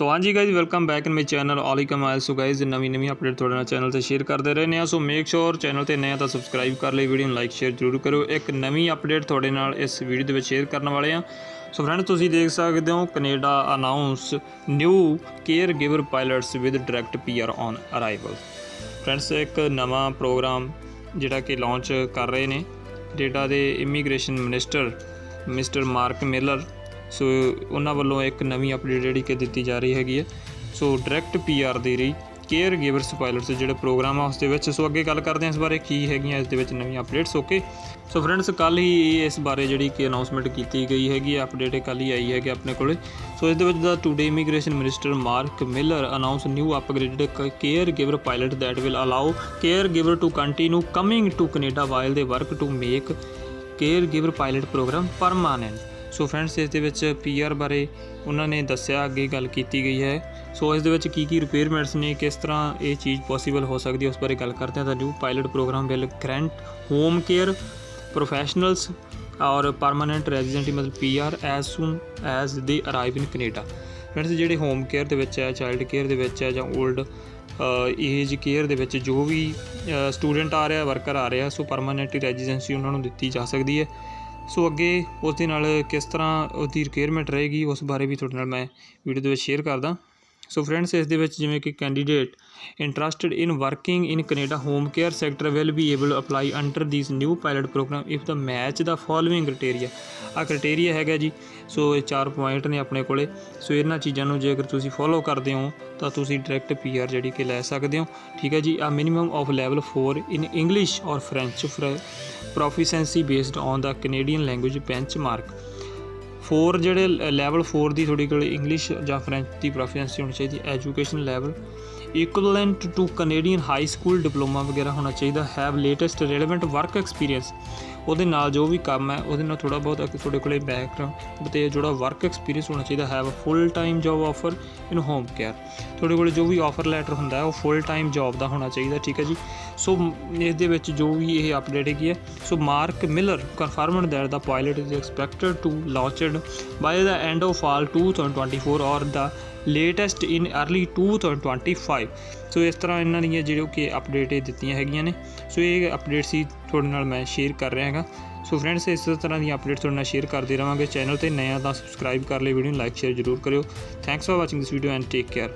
ਸੋ ਹਾਂਜੀ guys welcome back in my channel ਆਲੀ ਕਮਾਲ ਸੋ ਗਾਇਜ਼ ਨਵੀਂ ਨਵੀਂ ਅਪਡੇਟ ਤੁਹਾਡੇ ਨਾਲ ਚੈਨਲ ਤੇ ਸ਼ੇਅਰ ਕਰਦੇ ਰਹਿੰਦੇ ਆ ਸੋ ਮੇਕ ਸ਼ੋਰ ਚੈਨਲ ਤੇ ਨਏ ਤਾਂ ਸਬਸਕ੍ਰਾਈਬ ਕਰ ਲਈ ਵੀਡੀਓ ਨੂੰ ਲਾਈਕ ਸ਼ੇਅਰ ਜ਼ਰੂਰ ਕਰਿਓ। ਇੱਕ ਨਵੀਂ ਅਪਡੇਟ ਤੁਹਾਡੇ ਨਾਲ ਇਸ ਵੀਡੀਓ ਦੇ ਵਿੱਚ ਸ਼ੇਅਰ ਕਰਨ ਵਾਲੇ ਆ ਸੋ ਫਰੈਂਡ ਤੁਸੀਂ ਦੇਖ ਸਕਦੇ ਹੋ Canada announce new caregiver pilots with direct PR on arrival friends ਇੱਕ ਨਵਾਂ ਪ੍ਰੋਗਰਾਮ ਜਿਹੜਾ ਕਿ ਲਾਂਚ ਕਰ ਰਹੇ ਨੇ। ਕੈਨੇਡਾ ਦੇ immigration minister mister Mark Miller so ਉਹਨਾਂ ਵੱਲੋਂ ਇੱਕ ਨਵੀਂ ਅਪਡੇਟ ਜਿਹੜੀ ਕਿ ਦਿੱਤੀ ਜਾ ਰਹੀ ਹੈਗੀ ਹੈ। ਸੋ ਡਾਇਰੈਕਟ ਪੀਆਰ ਦੇ ਰਹੀ ਕੇਅਰ ਗਿਵਰਸ ਪਾਇਲਟਸ ਜਿਹੜਾ ਪ੍ਰੋਗਰਾਮ ਆ ਉਸ ਦੇ ਵਿੱਚ। ਸੋ ਅੱਗੇ ਗੱਲ ਕਰਦੇ ਹਾਂ ਇਸ ਬਾਰੇ ਕੀ ਹੈਗੀਆਂ ਇਸ ਦੇ ਵਿੱਚ ਨਵੀਆਂ ਅਪਡੇਟਸ ਓਕੇ ਸੋ ਫਰੈਂਡਸ ਕੱਲ ਹੀ ਇਸ ਬਾਰੇ ਜਿਹੜੀ ਕਿ ਅਨਾਉਂਸਮੈਂਟ ਕੀਤੀ ਗਈ ਹੈਗੀ ਅਪਡੇਟ ਕੱਲ ਹੀ ਆਈ ਹੈਗੀ ਆਪਣੇ ਕੋਲੇ। ਸੋ ਇਸ ਦੇ ਵਿੱਚ ਦਾ today immigration minister Mark Miller announce new upgraded caregiver pilot that caregiver to continue coming to to Canada ਦੇ work to make caregiver pilot programme permanent so friends ਇਸ ਦੇ ਵਿੱਚ ਪੀਆਰ ਬਾਰੇ ਉਹਨਾਂ ਨੇ ਦੱਸਿਆ, ਅੱਗੇ ਗੱਲ ਕੀਤੀ ਗਈ ਹੈ। ਸੋ ਇਸ ਦੇ ਵਿੱਚ ਕੀ ਕੀ ਰਿਪੇਅਰਮੈਂਟਸ ਨੇ, ਕਿਸ ਤਰ੍ਹਾਂ ਇਹ ਚੀਜ਼ ਪੋਸੀਬਲ ਹੋ ਸਕਦੀ ਹੈ, ਉਸ ਬਾਰੇ ਗੱਲ ਕਰਦੇ ਹਾਂ। ਤਾਂ new pilot programme will grant home care professionals or permanent resident ਮਤਲਬ PR as soon as they arrive in Canada friends ਜਿਹੜੇ ਹੋਮ ਕੇਅਰ ਦੇ ਵਿੱਚ ਹੈ ਚਾਈਲਡ ਕੇਅਰ ਦੇ ਵਿੱਚ ਹੈ ਜਾਂ 올ਡ ਏਜ ਕੇਅਰ ਦੇ ਵਿੱਚ ਜੋ ਵੀ ਸਟੂਡੈਂਟ ਆ ਰਿਹਾ ਵਰਕਰ ਆ ਰਿਹਾ, ਸੋ ਪਰਮਾਨੈਂਟ ਰੈਜ਼ੀਡੈਂਸੀ ਉਹਨਾਂ ਨੂੰ ਦਿੱਤੀ ਜਾ ਸਕਦੀ ਹੈ। ਸੋ ਅੱਗੇ ਉਸ ਦੇ ਨਾਲ ਕਿਸ ਤਰ੍ਹਾਂ ਉਹਦੀ ਰਿਕੁਆਇਰਮੈਂਟ ਰਹੇਗੀ ਉਸ ਬਾਰੇ ਵੀ ਤੁਹਾਡੇ ਨਾਲ ਮੈਂ ਵੀਡੀਓ ਦੇ ਵਿੱਚ ਸ਼ੇਅਰ ਕਰਦਾ। ਸੋ ਫਰੈਂਡਸ ਇਸ ਦੇ ਵਿੱਚ ਜਿਵੇਂ ਕਿ candidate interested in working in Canada home care sector will be able apply under these new pilot programme if they match the following criteria uh criteria ਹੈਗਾ ਜੀ ਸੋ ਇਹ ਚਾਰ ਪੁਆਇੰਟ ਨੇ ਆਪਣੇ ਕੋਲੇ। ਸੋ ਇਹਨਾਂ ਚੀਜ਼ਾਂ ਨੂੰ ਜੇਕਰ ਤੁਸੀਂ ਫੋਲੋ ਕਰਦੇ ਹੋ, ਤਾਂ ਤੁਸੀਂ ਡਾਇਰੈਕਟ ਪੀਆਰ ਜਿਹੜੀ ਕਿ ਲੈ ਸਕਦੇ ਹੋ। ਠੀਕ ਹੈ ਜੀ a minimum of level 4 in English or French proficiency based on the Canadian language benchmark 4 ਜਿਹੜੇ ਲੈਵਲ 4 ਦੀ ਤੁਹਾਡੇ ਕੋਲ ਇੰਗਲਿਸ਼ ਜਾਂ ਫ੍ਰੈਂਚ ਦੀ ਪ੍ਰੈਫਰੈਂਸ ਹੋਣੀ ਚਾਹੀਦੀ education level equivalent to Canadian high school diploma ਵਗੈਰਾ ਹੋਣਾ ਚਾਹੀਦਾ have latest relevant work experience ਉਹਦੇ ਨਾਲ ਜੋ ਵੀ ਕੰਮ ਹੈ, ਉਹਦੇ ਨਾਲ ਥੋੜਾ ਬਹੁਤ ਅੱਗੇ ਤੁਹਾਡੇ ਕੋਲੇ ਬੈਕਗ੍ਰਾਉਂਡ ਤੇ ਜਿਹੜਾ ਵਰਕ ਐਕਸਪੀਰੀਅੰਸ ਹੋਣਾ ਚਾਹੀਦਾ have full time job offer in home care ਤੁਹਾਡੇ ਕੋਲੇ ਜੋ ਵੀ ਆਫਰ ਲੈਟਰ ਹੁੰਦਾ ਹੈ, ਉਹ ਫੁੱਲ ਟਾਈਮ ਜੌਬ ਦਾ ਹੋਣਾ ਚਾਹੀਦਾ, ਠੀਕ ਹੈ ਜੀ। ਸੋ ਇਸ ਦੇ ਵਿੱਚ ਜੋ ਵੀ ਇਹ ਅਪਡੇਟ ਹੈਗੀ ਹੈ, so Mark Miller confirmed that the pilot is expected to launched by the end of fall 2024 or the latest in early 2025 ਸੋ ਇਸ ਤਰ੍ਹਾਂ ਇਹਨਾਂ ਦੀਆਂ ਜਿਹੜੀਆਂ ਕਿ ਅਪਡੇਟ ਇਹ ਦਿੱਤੀਆਂ ਹੈਗੀਆਂ ਨੇ। ਸੋ ਇਹ ਅਪਡੇਟ ਸੀ, ਤੁਹਾਡੇ ਨਾਲ ਮੈਂ ਸ਼ੇਅਰ ਕਰ ਰਿਹਾ ਹੈਗਾ। ਸੋ ਫਰੈਂਡਸ ਇਸ ਤਰ੍ਹਾਂ ਦੀਆਂ ਅਪਡੇਟਸ ਤੁਹਾਡੇ ਨਾਲ ਸ਼ੇਅਰ ਕਰਦੇ ਰਵਾਂਗੇ। ਚੈਨਲ ਤੇ ਨਇਆ ਤਾਂ ਸਬਸਕ੍ਰਾਈਬ ਕਰ ਲਈ ਵੀਡੀਓ ਨੂੰ ਲਾਈਕ ਸ਼ੇਅਰ ਜ਼ਰੂਰ ਕਰਿਓ। Thanks for watching this video and take care